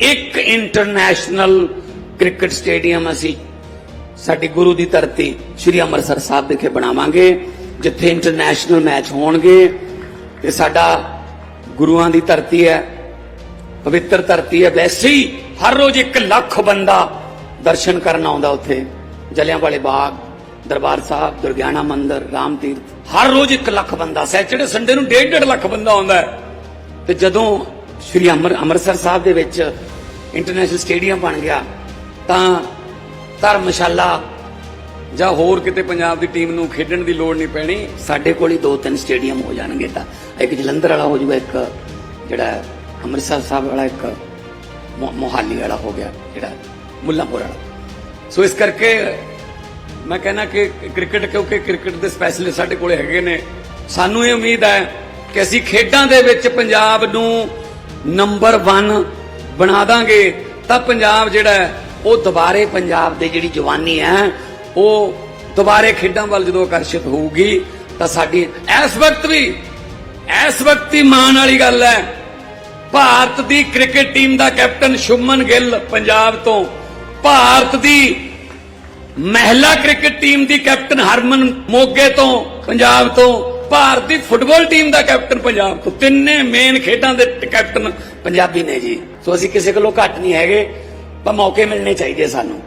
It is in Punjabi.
ਇੱਕ ਇੰਟਰਨੈਸ਼ਨਲ ਕ੍ਰਿਕਟ ਸਟੇਡੀਅਮ ਅਸੀਂ ਸਾਡੀ ਗੁਰੂ ਦੀ ਧਰਤੀ ਸ੍ਰੀ ਅੰਮ੍ਰਿਤਸਰ ਸਾਹਿਬ ਵਿਖੇ ਬਣਾਵਾਂਗੇ, ਜਿੱਥੇ ਇੰਟਰਨੈਸ਼ਨਲ ਮੈਚ ਹੋਣਗੇ। ਤੇ ਸਾਡਾ ਗੁਰੂਆਂ ਦੀ ਧਰਤੀ ਹੈ, ਪਵਿੱਤਰ ਧਰਤੀ ਹੈ, ਵੈਸੇ ਹੀ ਹਰ ਰੋਜ਼ 1 ਲੱਖ ਬੰਦਾ ਦਰਸ਼ਨ ਕਰਨ ਆਉਂਦਾ ਉੱਥੇ। ਜਲਿਆਂਵਾਲੇ ਬਾਗ, ਦਰਬਾਰ ਸਾਹਿਬ, ਦੁਰਗਿਆਣਾ ਮੰਦਿਰ ਰਾਮ ਤੀਰਥ ਹਰ ਰੋਜ਼ 1 ਲੱਖ ਬੰਦਾ, ਸੈਚਰਡੇ ਸੰਡੇ ਨੂੰ 1.5 ਲੱਖ ਬੰਦਾ ਆਉਂਦਾ ਹੈ। ਤੇ ਜਦੋਂ ਸ੍ਰੀ ਅੰਮ੍ਰਿ, ਅੰਮ੍ਰਿਤਸਰ ਸਾਹਿਬ ਦੇ ਵਿੱਚ ਇੰਟਰਨੈਸ਼ਨਲ ਸਟੇਡੀਅਮ ਬਣ ਗਿਆ, ਤਾਂ ਧਰਮਸ਼ਾਲਾ ਜਾਂ ਹੋਰ ਕਿਤੇ ਪੰਜਾਬ ਦੀ ਟੀਮ ਨੂੰ ਖੇਡਣ ਦੀ ਲੋੜ ਨਹੀਂ ਪੈਣੀ, ਸਾਡੇ ਕੋਲ ਹੀ ਦੋ ਤਿੰਨ ਸਟੇਡੀਅਮ ਹੋ ਜਾਣਗੇ ਤਾਂ। ਇੱਕ ਜਲੰਧਰ ਵਾਲਾ ਹੋ ਜਾਊਗਾ ਇੱਕ ਜਿਹੜਾ ਅੰਮ੍ਰਿਤਸਰ ਸਾਹਿਬ ਵਾਲਾ, ਇੱਕ ਮੋ- ਮੋਹਾਲੀ ਵਾਲਾ ਹੋ ਗਿਆ, ਜਿਹੜਾ ਮੁੱਲਾਂਪੁਰ ਵਾਲਾ। ਸੋ ਇਸ ਕਰਕੇ ਮੈਂ ਕਹਿੰਦਾ ਕਿ ਕ੍ਰਿਕਟ, ਕਿਉਂਕਿ ਕ੍ਰਿਕਟ ਦੇ ਸਪੈਸ਼ਲਿਸਟ ਸਾਡੇ ਕੋਲੇ ਹੈਗੇ ਨੇ, ਸਾਨੂੰ ਇਹ ਉਮੀਦ ਹੈ ਕਿ ਅਸੀਂ ਖੇਡਾਂ ਦੇ ਵਿੱਚ ਪੰਜਾਬ ਨੂੰ ਨੰਬਰ 1 ਬਣਾ ਦਾਂਗੇ। ਤਾਂ ਪੰਜਾਬ ਜਿਹੜਾ ਉਹ ਦੁਬਾਰੇ ਪੰਜਾਬ ਦੇ ਜਿਹੜੀ ਜਵਾਨੀ ਹੈ, ਉਹ ਦੁਬਾਰੇ ਖੇਡਾਂ ਵੱਲ ਜਦੋਂ ਆਕਰਸ਼ਿਤ ਹੋਊਗੀ, ਤਾਂ ਸਾਡੀ ਇਸ ਵਕਤ ਵੀ, ਇਸ ਵਕਤ ਦੀ ਮਾਣ ਵਾਲੀ ਗੱਲ ਹੈ, ਭਾਰਤ ਦੀ ਕ੍ਰਿਕਟ ਟੀਮ ਦਾ ਕੈਪਟਨ ਸ਼ੁਭਮਨ ਗਿੱਲ ਪੰਜਾਬ ਤੋਂ। ਭਾਰਤ ਦੀ ਮਹਿਲਾ ਕ੍ਰਿਕਟ ਟੀਮ ਦੀ ਕੈਪਟਨ ਹਰਮਨ ਮੋਗੇ ਤੋਂ, ਪੰਜਾਬ ਤੋਂ। ਭਾਰਤੀ ਫੁੱਟਬਾਲ ਟੀਮ ਦਾ ਕੈਪਟਨ ਪੰਜਾਬ ਤੋਂ। ਤਿੰਨੇ ਮੇਨ ਖੇਡਾਂ ਦੇ ਕੈਪਟਨ ਪੰਜਾਬੀ ਨੇ ਜੀ। ਸੋ ਅਸੀਂ ਕਿਸੇ ਕੋਲੋਂ ਘੱਟ ਨਹੀਂ ਹੈਗੇ, ਪਰ ਮੌਕੇ ਮਿਲਣੇ ਚਾਹੀਦੇ ਸਾਨੂੰ।